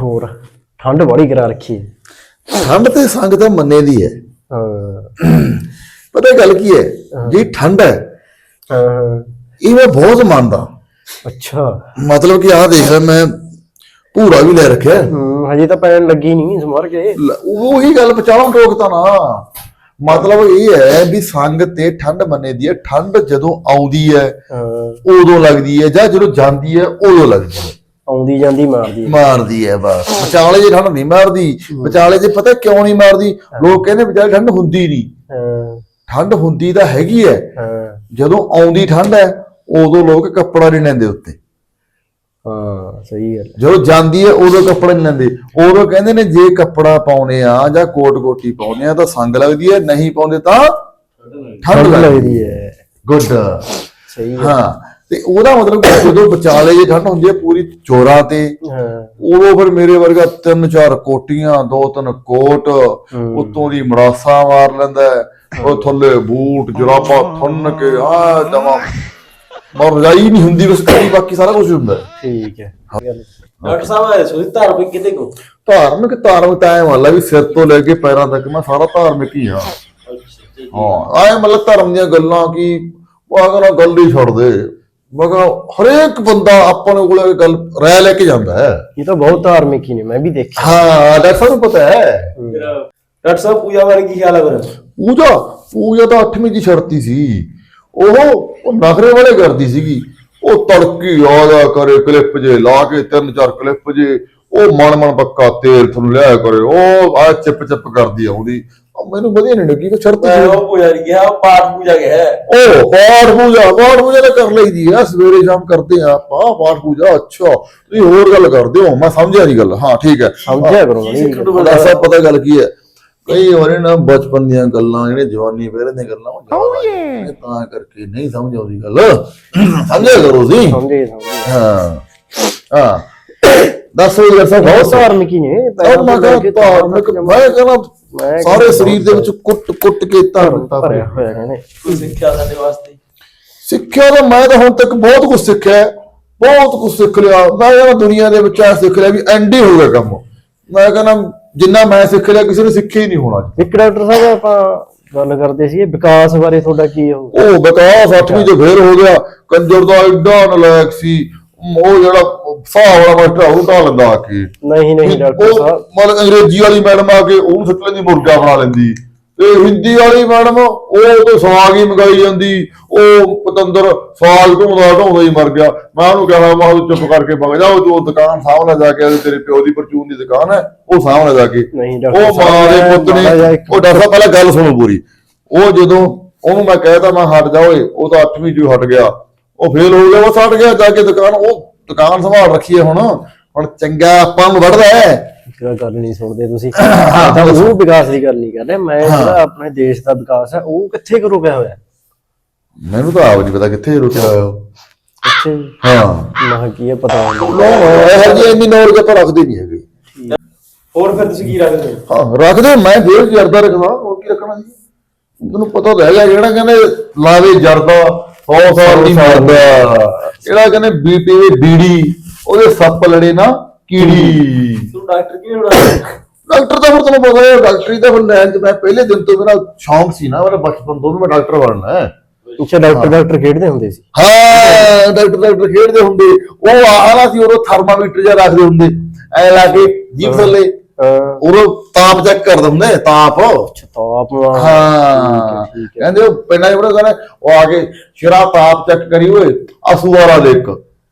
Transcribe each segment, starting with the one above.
ਹੋਰ ਠੰਡ ਬੜੀ ਕਰਾ ਰੱਖੀ ਹੈ। ਠੰਡ ਤੇ ਸੰਗ ਤਾਂ ਮੰਨੇ ਦੀ ਹੈ। ਹਾਂ। ਪਤਾ ਗੱਲ ਕੀ ਹੈ? ਜੀ ਠੰਡ ਹੈ ਹਾਂ ਇਹ ਮੈਂ ਬਹੁਤ ਮੰਨਦਾ। ਅੱਛਾ। ਮਤਲਬ ਕਿ ਆਹ ਦੇਖ ਮੈਂ ਭੂਰਾ ਵੀ ਲੈ ਰੱਖਿਆ। ਹਜੇ ਤਾਂ ਪੈਣ ਲੱਗੀ ਨਹੀਂ ਸਮਰ ਕੇ। ਉਹੀ ਗੱਲ ਪਚਾਉਣ ਰੋਕਤਾ ਨਾ। ਮਤਲਬ ਇਹ ਹੈ ਵੀ ਸੰਗ ਤੇ ਠੰਡ ਮੰਨੇ ਦੀ ਹੈ। ਠੰਡ ਜਦੋਂ ਆਉਂਦੀ ਹਾਂ। ਉਦੋਂ ਲੱਗਦੀ ਹੈ ਜਾਂ ਜਦੋਂ ਜਾਂਦੀ ਹੈ ਉਦੋਂ ਲੱਗਦੀ ਹੈ। ਆਉਂਦੀ ਜਾਂਦੀ ਮਾਰਦੀ ਹੈ ਮਾਰਦੀ ਹੈ ਬਸ। ਵਿਚਾਲੇ ਜੇ ਠੰਡ ਨਹੀਂ ਮਾਰਦੀ ਵਿਚਾਲੇ ਜੇ ਪਤਾ ਕਿਉਂ ਨਹੀਂ ਮਾਰਦੀ? ਲੋਕ ਕਹਿੰਦੇ ਵਿਚਾਲੇ ਠੰਡ ਹੁੰਦੀ ਨਹੀਂ। ਹਾਂ। ਠੰਡ ਹੁੰਦੀ ਤਾਂ ਹੈਗੀ ਹੈ ਹਾਂ। ਜਦੋਂ ਆਉਂਦੀ ਠੰਡ ਹੈ ਉਦੋਂ ਲੋਕ ਕੱਪੜਾ ਨਹੀਂ ਲੈਂਦੇ ਉੱਤੇ। ਹਾਂ ਸਹੀ ਗੱਲ ਜਦੋਂ ਜਾਂਦੀ ਹੈ ਉਦੋਂ ਕੱਪੜਾ ਨਹੀਂ ਲੈਂਦੇ। ਉਦੋਂ ਕਹਿੰਦੇ ਨੇ ਜੇ ਕੱਪੜਾ ਪਾਉਨੇ ਆ ਜਾਂ ਕੋਟ ਕੋਟੀ ਪਾਉਨੇ ਆ ਤਾਂ ਸੰਗ ਲੱਗਦੀ ਹੈ ਨਹੀਂ ਪਾਉਂਦੇ ਤਾਂ ਠੰਡ ਠੰਡ ਲੱਗਦੀ ਲੱਗਦੀ ਹੈ ਗੁੱਡ। ਸਹੀ ਹੈ। ਹਾਂ ਤੇ ਉਹਦਾ ਮਤਲਬ ਕਿ ਜਦੋਂ ਵਿਚਾਲੇ ਜੇ ਠੰਡ ਹੁੰਦੀ ਹੈ ਪੂਰੀ ਚੋਰਾਂ ਤੇ ਹਾਂ। ਉਦੋਂ ਫਿਰ ਮੇਰੇ ਵਰਗਾ ਤਿੰਨ ਚਾਰ ਕੋਟੀਆਂ ਦੋ ਤਿੰਨ ਕੋਟ ਉਤੋਂ ਦੀ ਮੜਾਸਾ ਮਾਰ ਲੈਂਦਾ ਉਹ ਥੱਲੇ ਬੂਟ ਜਰਾਬਾ ਥੁੰਨ ਕੇ ਆ ਜਮਾ ਮਰ ਰਜਾਈ ਨਹੀਂ ਹੁੰਦੀ ਬਸ ਕਦੀ ਬਾਕੀ ਸਾਰਾ ਕੁਝ ਹੁੰਦਾ। ਠੀਕ ਹੈ। ਡਾਕਟਰ ਸਾਹਿਬ ਆਏ ਸੋਈ ਧਾਰ ਕੋਈ ਕਿਤੇ ਕੋ ਧਾਰਮਿਕ ਧਾਰਮਿਕ ਤਾਂ ਐ ਮੰਨ ਲਾ ਵੀ ਸਿਰ ਤੋਂ ਲੈ ਕੇ ਪੈਰਾਂ ਤੱਕ ਮੈਂ ਸਾਰਾ ਧਾਰਮਿਕ ਹੀ ਹਾਂ। ਹਾਂ। ਆਏ ਮਤਲਬ ਧਰਮ ਦੀਆਂ ਗੱਲਾਂ ਕੀ ਉਹ ਕਹਿੰਦਾ ਗੱਲ ਹੀ ਛੱਡ ਦੇ। ਮੈਂ ਕਿਹਾ ਹਰੇਕ ਬੰਦਾ ਆਪਾਂ ਨੂੰ ਕੋਲੇ ਗੱਲ ਰਹਿ ਲੈ ਕੇ ਜਾਂਦਾ ਹੈ। ਇਹ ਤਾਂ ਬਹੁਤ ਧਾਰਮਿਕ ਹੀ ਨੇ ਮੈਂ ਵੀ ਦੇਖਿਆ। ਹਾਂ ਡਾਕਟਰ ਸਾਹਿਬ ਨੂੰ ਪਤਾ ਹੈ। ਡਾਕਟਰ ਸਾਹਿਬ ਪੂਜਾ ਬਾਰੇ ਕੀ ਖਿਆਲ ਹੈ ਫਿਰ? ਪੂਜਾ ਪੂਜਾ ਤਾਂ 8ਵੀਂ ਦੀ ਛੜਤੀ ਸੀ। ਉਹ ਉਹ ਨਖਰੇ ਵਾਲੇ ਕਰਦੀ ਸੀਗੀ। ਉਹ ਤੜਕੀ ਆਦਾ ਕਰੇ ਕਲਿੱਪ ਜੇ ਲਾ ਕੇ ਤਿੰਨ ਚਾਰ ਕਲਿੱਪ ਜੇ ਉਹ ਮਣ ਮਣ ਪੱਕਾ ਤੇਲ ਤੁਹਾਨੂੰ ਲਿਆ ਕਰੇ ਉਹ ਆ ਚਿਪ ਚਿਪ ਕਰਦੀ ਆਉਂਦੀ ਉਹ ਮੈਨੂੰ ਵਧੀਆ ਨਹੀਂ ਲੱਗੀ ਕਿ ਛੜਤੀ ਮੈਂ ਉਹ ਪੂਜਾ ਨਹੀਂ ਗਿਆ ਉਹ ਪਾਠ ਪੂਜਾ ਗਿਆ ਹੈ ਉਹ ਪਾਠ ਪੂਜਾ ਪਾਠ ਪੂਜਾ ਤਾਂ ਕਰ ਲਈਦੀ ਆ ਸਵੇਰੇ ਸ਼ਾਮ ਕਰਦੇ ਆ ਆਪਾਂ ਪਾਠ ਪੂਜਾ ਅੱਛਾ ਤੁਸੀਂ ਹੋਰ ਗੱਲ ਕਰਦੇ ਹੋ ਮੈਂ ਸਮਝਿਆ ਨਹੀਂ ਗੱਲ ਹਾਂ ਠੀਕ ਹੈ। ਸਮਝਿਆ ਕਰੋ ਸਭ ਪਤਾ ਗੱਲ ਕੀ ਹੈ। ਕਈ ਵਾਰੀ ਨਾ ਬਚਪਨ ਦੀਆਂ ਗੱਲਾਂ ਜਿਹੜੇ ਜਵਾਨੀ ਵੇਲੇ ਦੀਆਂ ਗੱਲਾਂ ਉਹ ਤਾਂ ਕਰਕੇ ਨਹੀਂ ਸਮਝ ਆਉਂਦੀ ਗੱਲ। ਸਮਝਿਆ ਕਰੋ ਜੀ ਸਮਝੇ ਸਮਝੇ। ਹਾਂ ਹਾਂ। ਦੱਸੋ ਬਹੁਤ ਬਹੁਤ ਧਾਰਮਿਕ ਹੀ ਨੇ ਸਭ ਮੈਂ ਲੈ ਕੇ ਕਹਿੰਦਾ ਧਾਰਮਿਕ ਮੈਂ ਕਹਿੰਦਾ ਮੈਂ ਸਾਰੇ ਸਰੀਰ ਦੇ ਵਿੱਚ ਕੁੱਟ ਕੁੱਟ ਕੇ ਧਾਰਮਿਕਤਾ ਭਰੀ ਭਰਿਆ ਹੋਇਆ ਕਹਿੰਦੇ ਕੋਈ ਸਿੱਖਿਆ ਸਾਡੇ ਵਾਸਤੇ। ਸਿੱਖਿਆ ਤਾਂ ਮੈਂ ਤਾਂ ਹੁਣ ਤੱਕ ਬਹੁਤ ਕੁਝ ਸਿੱਖਿਆ ਹੈ, ਬਹੁਤ ਕੁਝ ਸਿੱਖ ਲਿਆ। ਮੈਂ ਕਹਿੰਦਾ ਦੁਨੀਆ ਦੇ ਵਿੱਚ ਆ ਸਿੱਖ ਲਿਆ ਵੀ ਐਂਡ ਹੀ ਹੋ ਗਿਆ ਕੰਮ। ਮੈਂ ਕਹਿੰਦਾ ਜਿੰਨਾ ਮੈਂ ਸਿੱਖ ਲਿਆ ਕਿਸੇ ਨੇ ਸਿੱਖਿਆ ਹੀ ਨਹੀਂ ਹੋਣਾ। ਇੱਕ ਡਾਕਟਰ ਸਾਹਿਬ ਆਪਾਂ ਗੱਲ ਕਰਦੇ ਸੀ ਵਿਕਾਸ ਬਾਰੇ ਤੁਹਾਡਾ ਕੀ ਉਹ ਉਹ ਵਿਕਾਸ ਅੱਠਵੀਂ ਚ ਫੇਰ ਹੋ ਗਿਆ। ਕੰਜਰ ਦਾ ਐਡਾ ਨਲਾਇਕ ਸੀ। ਉਹ ਜਿਹੜਾ ਸਾਹ ਵਾਲਾ ਮਾਸਟਰ ਉਹ ਢਾ ਲੈਂਦਾ ਆ ਕੇ ਨਹੀਂ ਨਹੀਂ ਡਾਕਟਰ ਉਹ ਸਾਹਿਬ। ਮਤਲਬ ਅੰਗਰੇਜ਼ੀ ਵਾਲੀ ਮੈਡਮ ਆ ਕੇ ਉਹਨੂੰ ਸੁੱਟ ਲੈਂਦੀ ਮੁਰਗਾ ਬਣਾ ਲੈਂਦੀ। ਤੇ ਹਿੰਦੀ ਵਾਲੀ ਮੈਡਮ ਉਹ ਤੋਂ ਸਾਗ ਹੀ ਮੰਗਾਈ ਜਾਂਦੀ। ਉਹ ਪਤੰਦਰ ਸਾਗ ਢੋਂਦਾ ਢੋਂਦਾ ਹੀ ਮਰ ਗਿਆ। ਮੈਂ ਉਹਨੂੰ ਕਿਹਾ ਮੈਂ ਉਹ ਚੁੱਪ ਕਰਕੇ ਵਗ ਜਾ ਉਹ ਜੋ ਦੁਕਾਨ ਸਾਹਮਣੇ ਜਾ ਕੇ ਉਹਦੇ ਤੇਰੇ ਪਿਓ ਦੀ ਪਰਚੂਨ ਦੀ ਦੁਕਾਨ ਹੈ ਉਹ ਸਾਹਮਣੇ ਜਾ ਕੇ। ਨਹੀਂ ਡਾਕਟਰ ਉਹ ਮਾਂ ਦੇ ਸਾਹਿਬ, ਪੁੱਤ ਮਾੜਾ ਜਿਹਾ ਨੇ ਇੱਕ- ਉਹ ਡਾਕਟਰ ਸਾਹਿਬ ਪਹਿਲਾਂ ਗੱਲ ਸੁਣੋ ਪੂਰੀ। ਉਹ ਜਦੋਂ ਉਹਨੂੰ ਮੈਂ ਕਹਿਤਾ ਮੈਂ ਹਟ ਜਾ ਓਏ ਉਹ ਤਾਂ 8ਵੀਂ ਚ ਹੀ ਹਟ ਗਿਆ। ਉਹ ਫੇਲ ਹੋ ਗਿਆ ਉਹ ਗਿਆ ਜਾ ਕੇ ਦੁਕਾਨ ਉਹ ਦੁਕਾਨ ਸੰਭਾਲ ਰੱਖੀ ਹੈ ਹੁਣ। ਹੁਣ ਚੰਗਾ ਆਪਾਂ ਨੂੰ ਵੜਦਾ ਹੈ। ਗੱਲ ਨਹੀਂ ਸੁਣਦੇ ਤੁਸੀਂ। ਤਾਂ ਉਹ ਵਿਕਾਸ ਦੀ ਗੱਲ ਨਹੀਂ ਕਰ ਰਿਹਾ। ਮੈਂ ਜਿਹੜਾ ਆਪਣੇ ਦੇਸ਼ ਦਾ ਵਿਕਾਸ ਹੈ ਉਹ ਕਿੱਥੇ ਕੁ ਰੁਕਿਆ ਹੋਇਆ? ਮੈਨੂੰ ਤਾਂ ਆਪ ਨਹੀਂ ਪਤਾ ਕਿੱਥੇ ਰੁਕਿਆ ਹੋਇਆ ਕਿੱਥੇ ਹਾਂ। ਮਹਾਂ ਕੀ ਹੈ ਪਤਾ ਨਹੀਂ। ਇਹ ਜੀ ਇੰਨੀ ਨੌਲੇਜ ਆਪਾਂ ਰੱਖਦੇ ਨਹੀਂ ਹੈਗੇ। ਹੋਰ ਫਿਰ ਤੁਸੀਂ ਕੀ ਰੱਖਦੇ ਹੋ? ਰੱਖਦੇ ਮੈਂ ਫੇਰ ਜਰਦਾ ਰੱਖਦਾ ਹੋਰ ਕੀ ਰੱਖਣਾ ਜੀ? ਤੈਨੂੰ ਪਤਾ ਤਾਂ ਹੈਗਾ ਜਿਹੜਾ ਕਹਿੰਦੇ ਲਾਵੇ ਜਰਦਾ। 100 ਸਾਲ ਨਹੀਂ ਮਰਦਾ ਜਿਹੜਾ ਕਹਿੰਦੇ ਬੀਪੀ ਬੀੜੀ ਉਹਦੇ ਸੱਪ ਲੜੇ ਨਾ ਕੀੜੀ। ਤੂੰ ਡਾਕਟਰ ਕਿਵੇਂ ਬਣਾਇਆ ਡਾਕਟਰ ਤਾਂ ਫਿਰ ਤੁਹਾਨੂੰ ਪਤਾ ਹੈ ਡਾਕਟਰੀ ਦਾ ਫਿਰ ਲੈਣ ਮੈਂ ਪਹਿਲੇ ਦਿਨ ਤੋਂ ਮੇਰਾ ਸ਼ੌਂਕ ਸੀ ਨਾ ਮੇਰਾ ਬਚਪਨ ਤੋਂ ਵੀ ਮੈਂ ਡਾਕਟਰ ਬਣਨਾ ਹੈ। ਅੱਛਾ ਡਾਕਟਰ ਡਾਕਟਰ ਖੇਡਦੇ ਹੁੰਦੇ ਸੀ? ਹਾਂ ਡਾਕਟਰ ਡਾਕਟਰ ਖੇਡਦੇ ਹੁੰਦੇ। ਉਹ ਆਲਾ ਸੀ ਉਹ ਥਰਮਾਮੀਟਰ ਜਿਹਾ ਰੱਖਦੇ ਹੁੰਦੇ। ਐ ਲਾ ਕੇ ਜੀਭ ਥੱਲੇ। ਉਹ ਤਾਪ ਚੈੱਕ ਕਰਦੇ ਹੁੰਦੇ ਤਾਪ। ਤਾਪ ਹਾਂ। ਕਹਿੰਦੇ ਉਹ ਪਿੰਡਾਂ 'ਚ ਬੜਾ ਕਹਿੰਦੇ ਉਹ ਆ ਕੇ ਸ਼ਰਾ ਤਾਪ ਚੈੱਕ ਕਰੀ ਓਏ ਆ ਦੇਖ।